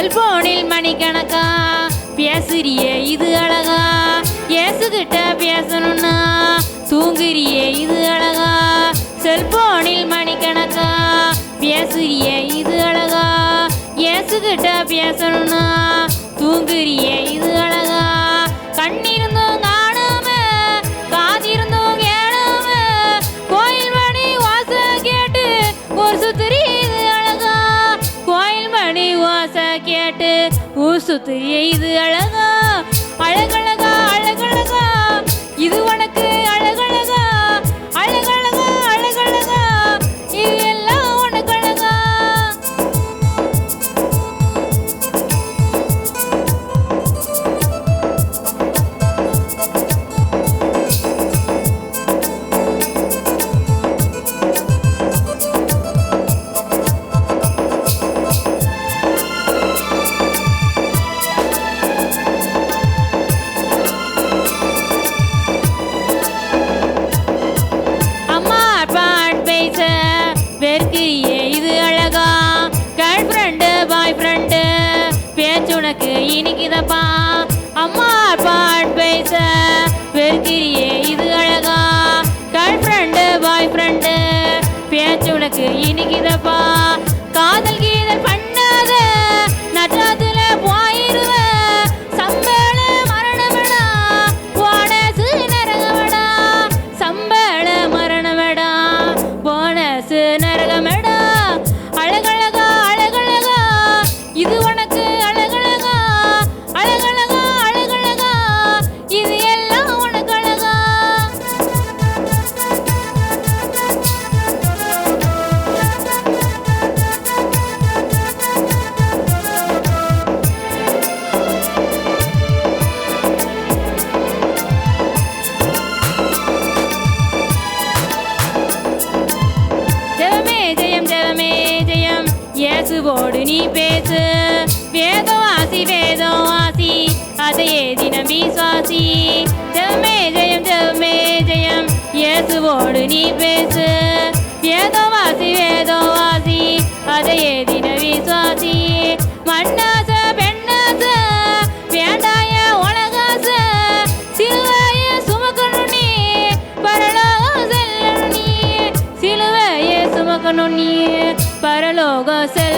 செல்போனில் மணிக்கணக்கா? பேசுறியே இது அழகா? ஏசுகிட்ட பேசணும்னா? தூங்குறியே இது அழகா? செல்போனில் மணிக்கணக்கா? பேசுறியே இது அழகா? ஏசுகிட்ட பேசணும்னா? கேட்டு ஊர் இது அழகா அழகழகா அழகழகா. இது உனக்கு அம்மா வெறுக்கிறியே இயேசுவோடு நீ பேசு. வேதவாசி வேதவாசி அதையே தினம் விசுவாசி ஜெயமே ஜெயம் ஜெயமே ஜெயம். இயேசுவோடு நீ பேசு. வேதவாசி வேதவாசி அதையே தின விசுவாசி மன்னாச பெண்ணாச. வேண்டாய உலகாச. சிலுவைய சுமக்கணும் நீ. பரலோகம் செல்லணும் நீ. சிலுவைய சுமக்கணும் நீ. பரலோகம் செல்ல